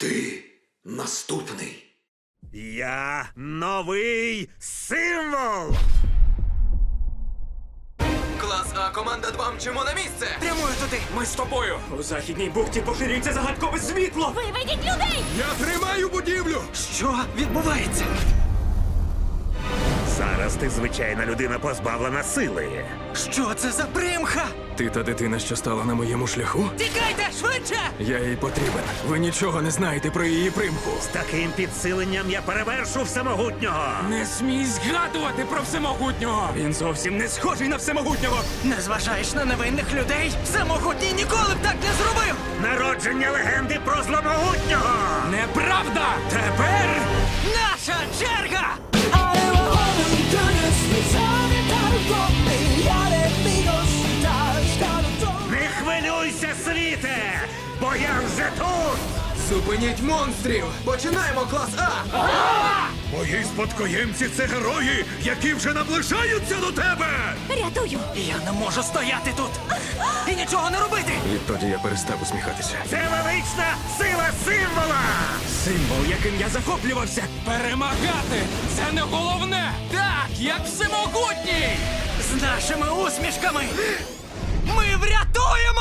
Ти наступний. Я новий символ! Клас А, команда 2 мчимо на місце! Прямую туди! Ми з тобою! У західній бухті поширюється загадкове світло! Виведіть людей! Я тримаю будівлю! Що відбувається? Зараз ти звичайна людина позбавлена сили. Що це за примха? Ти та дитина, що стала на моєму шляху? Тікайте швидше! Я їй потрібен. Ви нічого не знаєте про її примху. З таким підсиленням я перевершу всемогутнього. Не смій згадувати про всемогутнього! Він зовсім не схожий на всемогутнього! Не зважаєш на невинних людей? Самохутній ніколи б так не зробив! Народження легенди про зломогутнього! Неправда! Тепер Наша черга! Хвилюйся, світе! Бо я вже тут! Зупиніть монстрів! Починаємо клас А! Мої спадкоємці це герої, які вже наближаються до тебе! Рятую! Я не можу стояти тут і нічого не робити! відтоді я перестав усміхатися. Це велична сила символа! Символ, яким я захоплювався. Перемагати! Це не головне! Так, як всемогутній! З нашими усмішками ми врятуємо!